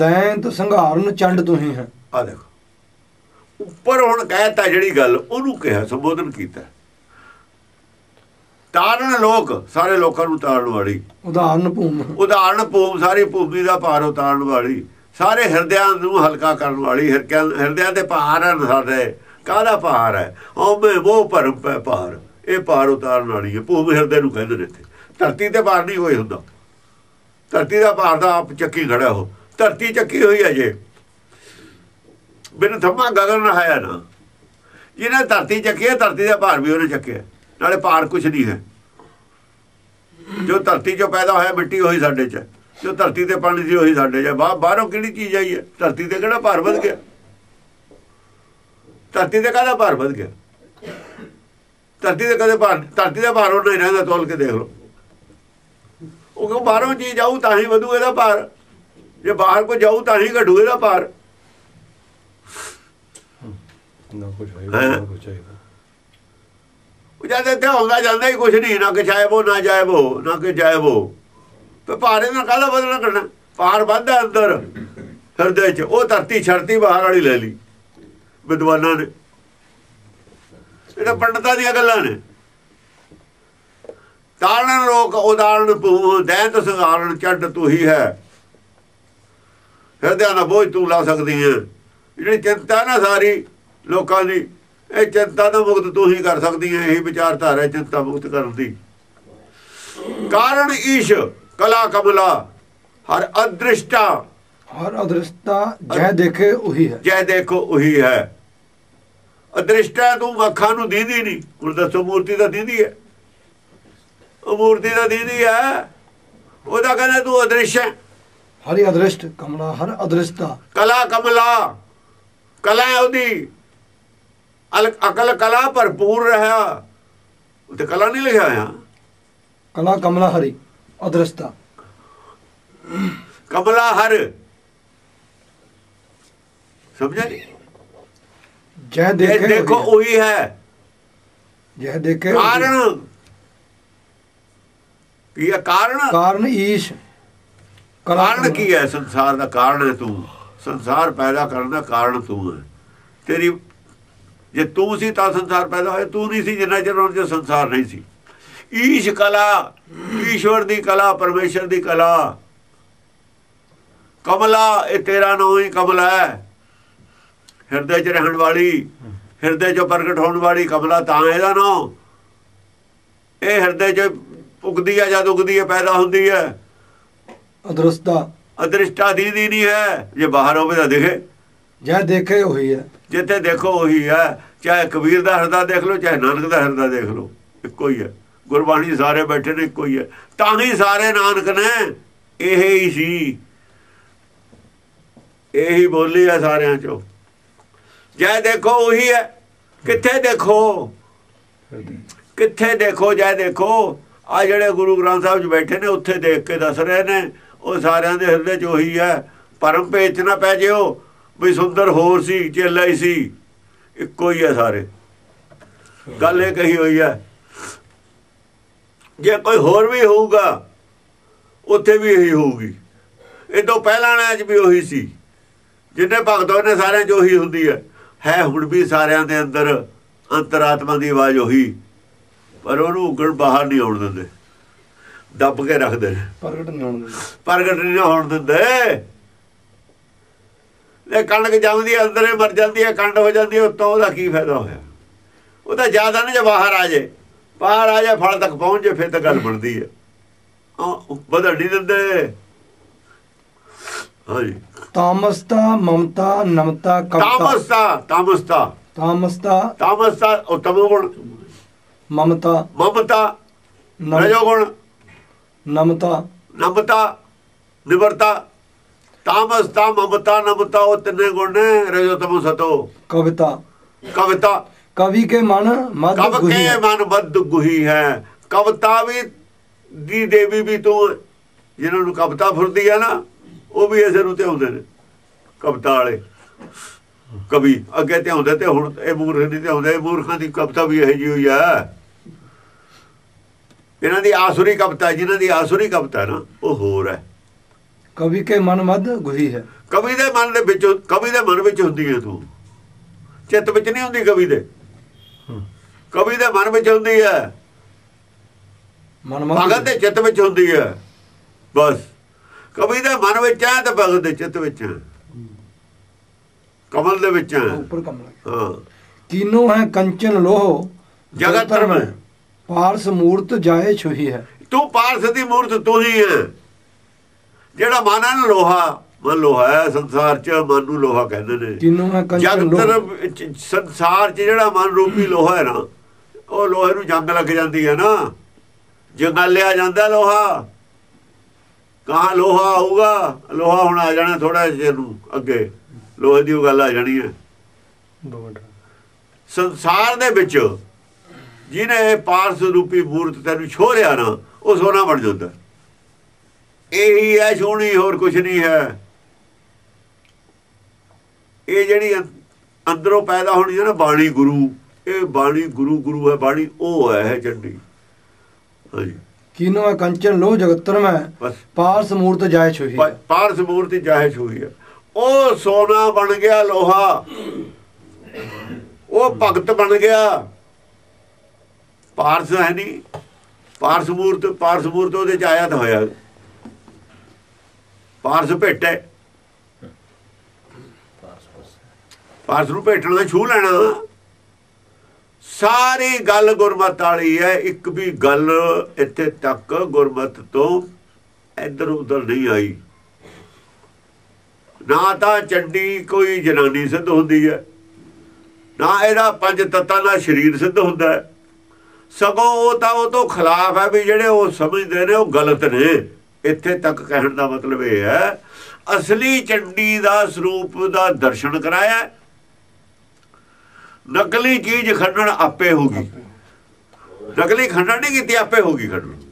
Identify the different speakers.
Speaker 1: ਦੈਂਤ ਸੰਘਾਰਨ ਚੰਡ ਤੁਹੀ ਹੈ
Speaker 2: ਆ ਦੇਖੋ। ਉੱਪਰ ਹੁਣ ਕਹਿਤਾ ਜਿਹੜੀ ਗੱਲ ਉਹਨੂੰ ਕਿਹਾ ਸੰਬੋਧਨ ਕੀਤਾ। ਤਾਰਨ ਲੋਕ ਸਾਰੇ ਲੋਕਾਂ ਨੂੰ ਤਾਰਨ ਵਾਲੀ।
Speaker 1: ਉਦਾਹਰਨ ਭੂਮ।
Speaker 2: ਉਦਾਹਰਨ ਭੂਮ ਸਾਰੀ ਭੂਮੀ ਦਾ ਭਾਰ ਉਤਾਰਨ ਵਾਲੀ। ਸਾਰੇ ਹਿਰਦਿਆਂ ਨੂੰ ਹਲਕਾ ਕਰਨ ਵਾਲੀ ਹਿਰਦਿਆਂ ਦੇ ਭਾਰ ਹਨ ਸਾਡੇ। ਕਾਹਦਾ ਭਾਰ ਹੈ ਓਵੇਂ ਉਹ ਭਰਮ ਪੈ ਭਾਰ। ਇਹ ਭਾਰ ਉਤਾਰਨ ਵਾਲੀ ਹੈ। ਭੂਮ ਹਿਰਦੇ ਨੂੰ ਕਹਿੰਦੇ ਨੇ ਇੱਥੇ। ਧਰਤੀ ਤੇ ਭਾਰ ਨਹੀਂ ਕੋਈ ਹੁੰਦਾ। ਧਰਤੀ ਦਾ ਭਾਰ ਦਾ ਆਪ ਚੱਕੀ ਖੜਾ ਹੋ ਧਰਤੀ ਚੱਕੀ ਹੋਈ ਹੈ ਜੇ। ਬਿਨ ਥੰਮਾ ਗਗਨ ਰਹਾਇਆ ਨਾ। ਜਿਹਨੇ ਧਰਤੀ ਚੱਕੀ ਹੈ ਧਰਤੀ ਦਾ ਭਾਰ ਵੀ ਉਹਨੇ ਚੱਕਿਆ। ਨਾਲੇ ਭਾਰ ਕੁਛ ਨਹੀਂ ਹੈ। ਜੋ ਧਰਤੀ ਚੋਂ ਪੈਦਾ ਹੋਇਆ, ਮਿੱਟੀ ਹੋਈ ਸਾਡੇ 'ਚ ਜੋ ਧਰਤੀ ਤੇ ਪਾਣੀ ਦੀ ਹੋਈ ਸਾਡੇ 'ਚ ਬਾਹਰੋਂ ਕਿਹੜੀ ਚੀਜ਼ ਆਈ ਹੈ? ਧਰਤੀ ਤੇ ਕਿਹੜਾ ਭਾਰ ਵੱਧ ਗਿਆ? ਧਰਤੀ ਤੇ ਕਾਹਦਾ ਭਾਰ ਵੱਧ ਗਿਆ? ਧਰਤੀ ਤੇ ਕਦੇ ਭਾਰ, ਧਰਤੀ ਦਾ ਭਾਰ ਉਹ ਨਹੀਂ ਰਹਿੰਦਾ, ਤੋਲ ਕੇ ਦੇਖ ਲਓ। ਉਹ ਕੋ ਬਾਹਰੋਂ ਚੀਜ਼ ਆਊ, ਤਾਂ ਹੀ ਵਧੂ ਇਹਦਾ ਭਾਰ। ਜੇ ਬਾਹਰ ਕੋ ਜਾਊ ਤਾਂ ਹੀ ਘਟੂ ਇਹਦਾ ਭਾਰ।
Speaker 3: ਨਾ ਕੁਝ ਹੈ
Speaker 2: ਹੈਂ?
Speaker 3: ਨਾ ਕੁਝ ਚਾਹੀਦਾ
Speaker 2: ਉਹ ਜਦ ਇੱਥੇ ਆਉਂਦਾ ਜਾਂਦਾ ਹੀ ਕੁਛ ਨਹੀਂ ਨਾ ਕਿ ਜਾਇਬੋ ਨਾ ਜਾਇਬੋ ਨਾ ਕਿ ਜਾਇਬੋ ਤੇ ਭਾਰੇ ਨਾਲ ਕਾਹਦਾ ਬਦਲਣਾ ਕਰਨਾ? ਭਾਰ ਵੱਧਦਾ ਅੰਦਰ ਹਿਰਦੇ 'ਚ। ਉਹ ਧਰਤੀ ਛੜਤੀ ਬਾਹਰ ਵਾਲੀ ਲੈ ਲਈ। ਵਿਦਵਾਨਾਂ ਨੇ। ਇਹਦਾ ਪੰਡਤਾਂ ਦੀਆਂ ਗੱਲਾਂ ਨੇ। ਤਾਰਨ ਲੋਕ ਉਦਾਹਰਣ ਭੂ ਦੈਂਤ ਸੰਗਾਰਨ ਚੱਡ ਤੂੰ ਹੀ ਹੈ। ਹਿਰਦਿਆਂ ਦਾ ਬੋਝ ਤੂੰ ਲਾ ਸਕਦੀ ਹੈ ਜਿਹੜੀ ਚਿੰਤਾ ਨਾ ਸਾਰੀ ਲੋਕਾਂ ਦੀ ਇਹ ਚਿੰਤਾ ਤੋਂ ਮੁਕਤ ਤੂੰ ਹੀ ਕਰ ਸਕਦੀ ਹੈ ਇਹ ਵਿਚਾਰਧਾਰਾ ਚਿੰਤਾ ਮੁਕਤ ਕਰਨ ਦੀ। ਕਾਰਨ ਈਸ਼ ਕਲਾ ਕਮਲਾ ਹਰ ਅਦ੍ਰਿਸ਼ਟਾ।
Speaker 1: ਹਰ ਅਦ੍ਰਿਸ਼ਤਾ ਜੈ ਦੇਖੇ ਉਹੀ ਹੈ।
Speaker 2: ਜੈ ਦੇਖੋ ਉਹੀ ਹੈ। ਅਦ੍ਰਿਸ਼ਟਾ ਤੂੰ ਅੱਖਾਂ ਨੂੰ ਦੀਦੀ ਨਹੀਂ ਹੁਣ ਦੱਸੋ ਮੂਰਤੀ ਤਾਂ ਦੀਦੀ ਹੈ। ਉਹ ਮੂਰਤੀ ਤਾਂ ਦੀਦੀ ਹੈ ਉਹਦਾ ਕਹਿੰਦਾ ਤੂੰ ਅਦ੍ਰਿਸ਼ ਹੈ।
Speaker 1: ਹਰੀ ਅਦ੍ਰਿਸ਼ਟ ਕਮਲਾ ਹਰ ਅਦ੍ਰਿਸ਼ਤਾ
Speaker 2: ਕਲਾ ਕਮਲਾ ਕਲਾ ਉਹਦੀ। ਅਕਲ ਕਲਾ ਭਰਪੂਰ ਰਹਾ। ਉੱਤੇ ਕਲਾ ਨਹੀਂ ਲਿਖਿਆ ਆ
Speaker 1: ਕਲਾ ਕਮਲਾ ਹਰੀ ਅਦ੍ਰਿਸ਼ਤਾ
Speaker 2: ਕਮਲਾ ਹਰ। ਸਮਝਿਆ ਜੀ?
Speaker 1: ਜੈ
Speaker 2: ਇਹ
Speaker 1: ਦੇਖੇ
Speaker 2: ਦੇਖੋ
Speaker 1: ਉਹੀ
Speaker 2: ਹੈ।
Speaker 1: ਜੈ ਦੇਖੇ।
Speaker 2: ਕਾਰਨ। ਕੀ ਹੈ ਕਾਰਨ?
Speaker 1: ਕਾਰਨ ਈਸ਼।
Speaker 2: ਕਾਰਨ ਕੀ ਹੈ ਸੰਸਾਰ ਦਾ ਕਾਰਨ ਹੈ ਤੂੰ? ਸੰਸਾਰ ਪੈਦਾ ਕਰਨ ਦਾ ਕਾਰਨ ਤੂੰ ਹੈ। ਤੇਰੀ ਜੇ ਤੂੰ ਸੀ ਤਾਂ ਸੰਸਾਰ ਪੈਦਾ ਹੋਇਆ, ਤੂੰ ਨਹੀਂ ਸੀ, ਜਿੰਨਾ ਚਿਰ ਉਹਨਾਂ ਸੰਸਾਰ ਨਹੀਂ ਸੀ। ਈਸ਼ ਕਲਾ, ਈਸ਼ਵਰ ਦੀ ਕਲਾ, ਪਰਮੇਸ਼ਰ ਦੀ ਕਲਾ। ਕਮਲਾ, ਇਹ ਤੇਰਾ ਨਾਮ ਹੀ ਕਮਲਾ ਹੈ। ਹਿਰਦੇ 'ਚ ਰਹਿਣ ਵਾਲੀ, ਹਿਰਦੇ 'ਚ ਪ੍ਰਗਟ ਹੋਣ ਵਾਲੀ ਕਮਲਾ ਤਾਂ ਇਹਦਾ ਨਾਮ ਇਹ ਹਿਰਦੇ 'ਚ ਉਗਦੀ ਹੈ ਜਦ ਉਗਦੀ ਹੈ ਪੈਦਾ ਹੁੰਦੀ ਹੈ
Speaker 1: ਅਦ੍ਰਿਸ਼ਤਾ
Speaker 2: ਅਦ੍ਰਿਸ਼ਟਾ ਦੀਦੀ ਨਹੀਂ ਹੈ। ਜੇ ਬਾਹਰ ਹੋਵੇ ਤਾਂ ਦਿਖੇ।
Speaker 1: ਜੈ ਦੇਖੇ ਉਹੀ ਹੈ।
Speaker 2: ਜਿੱਥੇ ਦੇਖੋ ਉਹੀ ਹੈ। ਚਾਹੇ ਕਬੀਰ ਦਾ ਹਿਰਦਾ ਦੇਖ ਲਓ ਚਾਹੇ ਨਾਨਕ ਦਾ ਹਿਰਦਾ ਦੇਖ ਲਓ। ਇੱਕੋ ਹੀ ਹੈ। ਗੁਰਬਾਣੀ ਸਾਰੇ ਬੈਠੇ ਨੇ ਇੱਕੋ ਹੀ ਹੈ। ਤਾਂ ਹੀ ਸਾਰੇ ਨਾਨਕ ਨੇ। ਇਹ ਹੀ ਸੀ। ਇਹੀ ਬੋਲੀ ਹੈ ਸਾਰਿਆਂ ਚੋਂ। ਜੈ ਦੇਖੋ ਉਹੀ ਹੈ। ਕਿੱਥੇ ਦੇਖੋ? ਕਿੱਥੇ ਦੇਖੋ? ਜੈ ਦੇਖੋ। ਆ ਜਿਹੜੇ ਗੁਰੂ ਗ੍ਰੰਥ ਸਾਹਿਬ 'ਚ ਬੈਠੇ ਨੇ ਉੱਥੇ ਦੇਖ ਕੇ ਦੱਸ ਰਹੇ ਨੇ। ਉਹ ਸਾਰਿਆਂ ਦੇ ਹਿਰਦੇ 'ਚ ਉਹੀ ਹੈ। ਪਰਮ ਭੇਚ ਨਾ ਪੈ ਜਿਓ। ਵੀ ਸੁੰਦਰ ਹੋਰ ਸੀ, ਚੇਲਾ ਹੀ ਸੀ। ਇੱਕੋ ਹੀ ਹੈ ਸਾਰੇ। ਗੱਲ ਇਹ ਕਹੀ ਹੋਈ ਹੈ। ਜੇ ਕੋਈ ਹੋਰ ਵੀ ਹੋਊਗਾ, ਉੱਥੇ ਵੀ ਇਹੀ ਹੋਊਗੀ। ਇਹ ਤੋਂ ਪਹਿਲਾਂ ਨੇ ਅੱਜ ਵੀ ਉਹੀ ਸੀ। ਜਿੰਨੇ ਭਗਤ ਉਹਨੇ ਸਾਰਿਆਂ 'ਚ ਉਹੀ ਹੁੰਦੀ ਹੈ। ਹੈ ਹੁਣ ਵੀ ਸਾਰਿਆਂ ਦੇ ਅੰਦਰ ਅੰਤਰਾਤਮਾ ਦੀ ਆਵਾਜ਼ ਉਹੀ। ਪਰ ਉਹਨੂੰ ਉਗੜ ਬਾਹਰ ਨਹੀਂ ਆਉਣ ਦਿੰਦੇ। ਦੱਬ ਕੇ ਰੱਖਦੇ ਨੇ
Speaker 1: ਪ੍ਰਗਟ ਨਹੀਂ ਹੋਣ ਦਿੰਦੇ।
Speaker 2: ਪ੍ਰਗਟ ਨਹੀਂ ਹੋਣ ਦਿੰਦੇ। ਇਹ ਕਣਕ ਜੰਮਦੀ ਹੈ ਅੰਦਰੇ ਮਰ ਜਾਂਦੀ ਹੈ ਕੰਡ ਹੋ ਜਾਂਦੀ ਹੈ ਉੱਤੋਂ ਉਹਦਾ ਕੀ ਫਾਇਦਾ ਹੋਇਆ? ਉਹਦਾ ਜ਼ਿਆਦਾ ਨਹੀਂ ਜੇ ਬਾਹਰ ਆ ਜੇ। ਬਾਹਰ ਆ ਜਾ ਫਲ ਤੱਕ ਪਹੁੰਚ ਜੇ ਫਿਰ ਤਾਂ ਗੱਲ ਬਣਦੀ ਹੈ ਉਹ ਬਦਲ ਨਹੀਂ ਦਿੰਦੇ। ਹਾਂਜੀ।
Speaker 1: ਤਾਮਸਤਾ ਮਮਤਾ ਨਮਤਾ ਕਪਤਾ
Speaker 2: ਤਾਮਸਤਾ ਤਾਮਸਤਾ।
Speaker 1: ਤਾਮਸਤਾ
Speaker 2: ਤਾਮਸਤਾ ਉਹ ਤਮੋਗੁਣ
Speaker 1: ਮਮਤਾ।
Speaker 2: ਮਮਤਾ ਰਜੋਗੁਣ।
Speaker 1: ਨਮਤਾ।
Speaker 2: ਨਮਤਾ ਨਿਵਰਤਾ। ਤਾਮਸਤਾ ਮਮਤਾ ਨਮਤਾ ਉਹ ਤਿੰਨੇ ਗੁਣ ਨੇ ਰਜੋ ਤਮੋ ਸਤੋ।
Speaker 1: ਕਵਿਤਾ।
Speaker 2: ਕਵਿਤਾ।
Speaker 1: ਕਵੀ ਕੇ ਮਨ ਮਦ
Speaker 2: ਕਵ
Speaker 1: ਗੁਹੀ
Speaker 2: ਕੇ
Speaker 1: ਹੈ।
Speaker 2: ਮਨ ਬੱਧ ਗੁਹੀ ਹੈ। ਕਵਿਤਾ ਵੀ ਦੀ ਦੇਵੀ ਵੀ ਤੂੰ। ਜਿਨ੍ਹਾਂ ਨੂੰ ਕਵਿਤਾ ਫੁਰਦੀ ਹੈ ਨਾ ਉਹ ਵੀ ਇਸੇ ਨੂੰ ਤੇ ਆਉਂਦੇ ਨੇ ਕਵਿਤਾ ਵਾਲੇ। ਕਵੀ ਅੱਗੇ ਤੇ ਆਉਂਦੇ ਤੇ ਹੁਣ ਇਹ ਮੂਰਖ ਨਹੀਂ ਤੇ ਆਉਂਦੇ ਇਹ ਮੂਰਖਾਂ ਦੀ ਕਵਿਤਾ ਵੀ ਇਹੋ ਜਿਹੀ ਹੋਈ ਹੈ। ਇਹਨਾਂ ਦੀ ਆਸੁਰੀ ਕਵਿਤਾ ਜਿਨ੍ਹਾਂ ਦੀ ਆਸੁਰੀ ਕਵਿਤਾ ਨਾ ਉਹ ਹੋਰ ਹੈ।
Speaker 1: ਕਵੀ ਕੇ ਮਨ ਮਦ ਗੁਹੀ ਹੈ।
Speaker 2: ਕਵੀ ਦੇ ਮਨ ਦੇ ਵਿੱਚ ਕਵੀ ਦੇ ਮਨ ਵਿੱਚ ਹੁੰਦੀ ਹੈ ਤੂੰ। ਚਿੱਤ ਵਿੱਚ ਨਹੀਂ ਹੁੰਦੀ ਕਵੀ ਦੇ। ਕਵੀ ਦੇ ਮਨ ਵਿੱਚ ਹੁੰਦੀ ਹੈ।
Speaker 1: ਮਨ
Speaker 2: ਭਗਤ ਦੇ ਚਿੱਤ ਵਿੱਚ ਹੁੰਦੀ ਹੈ। ਬਸ। ਕਵੀ ਦੇ ਮਨ ਵਿੱਚ ਹੈ ਤੇ ਭਗਤ ਦੇ ਚਿੱਤ ਵਿੱਚ ਕਮਲ ਦੇ ਵਿੱਚ ਹੈ।
Speaker 1: ਉੱਪਰ ਕਮਲ।
Speaker 2: ਹਾਂ।
Speaker 1: ਕੀਨੋ ਹੈ ਕੰਚਨ ਲੋਹ
Speaker 2: ਜਗਤ ਧਰਮ ਹੈ।
Speaker 1: ਪਾਰਸ ਮੂਰਤ ਜਾਏ ਛੁਹੀ ਹੈ।
Speaker 2: ਤੂੰ ਪਾਰਸ ਦੀ ਮੂਰਤ ਤੂੰ ਹੀ ਹੈ। ਜਿਹੜਾ ਮਨ ਹੈ ਨਾ ਲੋਹਾ ਮਨ ਲੋਹਾ ਹੈ ਸੰਸਾਰ 'ਚ ਮਨ ਨੂੰ ਲੋਹਾ ਕਹਿੰਦੇ ਨੇ।
Speaker 1: ਹੈ ਕੰਚਨ
Speaker 2: ਜਗਤ ਸੰਸਾਰ 'ਚ ਜਿਹੜਾ ਮਨ ਰੂਪੀ ਲੋਹਾ ਹੈ ਨਾ ਉਹ ਲੋਹੇ ਨੂੰ ਜੰਗ ਲੱਗ ਜਾਂਦੀ ਹੈ ਨਾ। ਜੰਗਾਲਿਆ ਜਾਂਦਾ ਲੋਹਾ। ਕਹਾਂ ਲੋਹਾ ਆਊਗਾ? ਲੋਹਾ ਹੁਣ ਆ ਜਾਣਾ ਥੋੜਾ ਜਿਹਾ ਨੂੰ ਅੱਗੇ। ਲੋਹੇ ਦੀ ਉਹ ਗੱਲ ਆ ਜਾਣੀ ਹੈ। ਸੰਸਾਰ ਦੇ ਵਿੱਚ ਜਿਹਨੇ ਇਹ ਪਾਰਸ ਰੂਪੀ ਮੂਰਤ ਤੈਨੂੰ ਛੋੜਿਆ ਨਾ ਉਹ ਸੋਨਾ ਬਣ ਜਾਂਦਾ। ਇਹੀ ਹੈ ਸੋਹਣੀ ਹੋਰ ਕੁਝ ਨਹੀਂ ਹੈ। ਇਹ ਜਿਹੜੀ ਅੰਦਰੋਂ ਪੈਦਾ ਹੋਣੀ ਹੈ ਨਾ ਬਾਣੀ ਗੁਰੂ ਇਹ ਬਾਣੀ ਗੁਰੂ ਗੁਰੂ ਹੈ ਬਾਣੀ ਉਹ ਹੈ ਇਹ ਚੰਡੀ। ਹਾਂਜੀ।
Speaker 1: ਕੀਨੋ ਹੈ ਕੰਚਨ ਲੋਹ ਜਗਤਰ ਮੈਂ ਪਾਰਸ ਮੂਰਤ ਜਾਏ ਛੁਹੀ
Speaker 2: ਪਾਰਸ ਮੂਰਤੀ ਜਾਹਿਸ਼ ਹੋਈ ਹੈ। ਉਹ ਸੋਨਾ ਬਣ ਗਿਆ ਲੋਹਾ। ਉਹ ਭਗਤ ਬਣ ਗਿਆ। ਪਾਰਸ ਹੈ ਨਹੀਂ। ਪਾਰਸ ਮੂਰਤ ਪਾਰਸ ਮੂਰਤ ਉਹਦੇ ਚ ਆਇਆ ਤਾਂ ਹੋਇਆ। ਪਾਰਸ ਭੇਟੇ ਪਾਰਸ ਨੂੰ ਭੇਟਣਾ ਦਾ ਛੂ ਲੈਣਾ। ਸਾਰੀ ਗੱਲ ਗੁਰਮਤ ਵਾਲੀ ਹੈ। ਇੱਕ ਵੀ ਗੱਲ ਇੱਥੇ ਤੱਕ ਗੁਰਮਤ ਤੋਂ ਇੱਧਰ ਉੱਧਰ ਨਹੀਂ ਆਈ। ਨਾ ਤਾਂ ਚੰਡੀ ਕੋਈ ਜਨਾਨੀ ਸਿੱਧ ਹੁੰਦੀ ਹੈ, ਨਾ ਇਹਦਾ ਪੰਜ ਤੱਤਾਂ ਦਾ ਸਰੀਰ ਸਿੱਧ ਹੁੰਦਾ ਹੈ। ਸਗੋਂ ਉਹ ਤਾਂ ਉਹ ਤੋਂ ਖਿਲਾਫ ਹੈ ਵੀ ਜਿਹੜੇ ਉਹ ਸਮਝਦੇ ਨੇ ਉਹ ਗਲਤ ਨੇ। ਇੱਥੇ ਤੱਕ ਕਹਿਣ ਦਾ ਮਤਲਬ ਇਹ ਹੈ ਅਸਲੀ ਚੰਡੀ ਦਾ ਸਰੂਪ ਦਾ ਦਰਸ਼ਨ ਕਰਾਇਆ। ਨਕਲੀ ਚੀਜ਼ ਖੰਡਣ ਆਪੇ ਹੋਗੀ ਨਕਲੀ ਖੰਡਣ ਨਹੀਂ ਕੀਤੀ ਆਪੇ ਹੋਗੀ ਖੰਡਣ।